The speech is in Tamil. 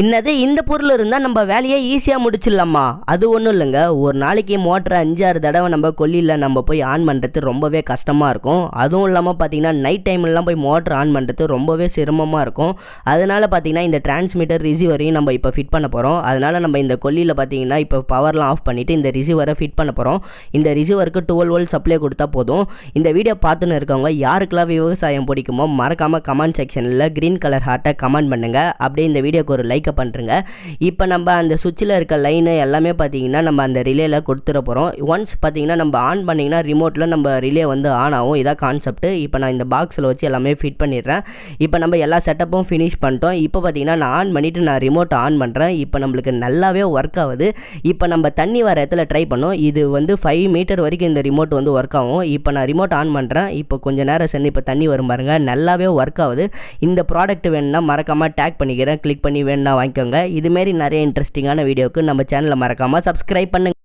இன்னது இந்த பொருள் இருந்தால் நம்ம வேலையை ஈஸியாக முடிச்சிடலாமா? அது ஒன்றும் இல்லைங்க. ஒரு நாளைக்கு மோட்டரை அஞ்சாறு தடவை நம்ம கொல்லியில் நம்ம போய் ஆன் பண்ணுறது ரொம்பவே கஷ்டமாக இருக்கும். அதுவும் இல்லாமல் பார்த்தீங்கன்னா நைட் டைம்லலாம் போய் மோட்டர் ஆன் பண்ணுறது ரொம்பவே சிரமமாக இருக்கும். அதனால் பார்த்திங்கன்னா இந்த டிரான்ஸ்மிட்டர் ரிசீவரையும் நம்ம இப்போ ஃபிட் பண்ண போகிறோம் அதனால் நம்ம இந்த கொல்லியில் பார்த்தீங்கன்னா இப்போ பவர்லாம் ஆஃப் பண்ணிவிட்டு இந்த ரிசீவரை ஃபிட் பண்ண போகிறோம் இந்த ரிசீவருக்கு டுவெல் வோல்ட் சப்ளை கொடுத்தா போதும். இந்த வீடியோ பார்த்துன்னு இருக்கவங்க யாருக்கெல்லாம் விவசாயம் பிடிக்குமோ மறக்காமல் கமெண்ட் செக்ஷனில் க்ரீன் கலர் ஹார்ட்டை கமெண்ட் பண்ணுங்கள் அப்படியே இந்த வீடியோக்கு ஒரு லைக்கை பண்ணுறங்க இப்போ நம்ம அந்த சுவிட்சில் இருக்க லைனு எல்லாமே பார்த்தீங்கன்னா நம்ம அந்த ரிலேயில் கொடுத்துட போகிறோம் ஒன்ஸ் பார்த்தீங்கன்னா நம்ம ஆன் பண்ணிங்கன்னா ரிமோட்டில் நம்ம ரிலே வந்து ஆன் ஆகும். இதான் கான்செப்ட் இப்போ நான் இந்த பாக்ஸில் வச்சு எல்லாமே ஃபிட் பண்ணிடுறேன். இப்போ நம்ம எல்லா செட்டப்பும் ஃபினிஷ் பண்ணிட்டோம். இப்போ பார்த்தீங்கன்னா நான் ஆன் பண்ணிவிட்டு நான் ரிமோட் ஆன் பண்ணுறேன் இப்போ நம்மளுக்கு நல்லாவே ஒர்க் ஆகுது. இப்போ நம்ம தண்ணி வர இடத்துல ட்ரை பண்ணோம். இது வந்து ஃபைவ் மீட்டர் வரைக்கும் இந்த ரிமோட் வந்து ஒர்க் ஆகும். இப்போ நான் ரிமோட் ஆன் பண்ணுறேன் இப்போ கொஞ்சம் நேரம் சென்று இப்போ தண்ணி வரும் பாருங்கள் நல்லாவே ஒர்க் ஆகுது. இந்த ப்ராடக்ட் வேணும்னா மறக்காமல் டேக் பண்ணிக்கிறேன். கிளிக் பண்ணி வேணும்னா வாங்கிக்கோங்க. இதுமாரி நிறைய இன்ட்ரெஸ்டிங்கான வீடியோவுக்கு நம்ம சேனலை மறக்காமல் சப்ஸ்கிரைப் பண்ணுங்கள்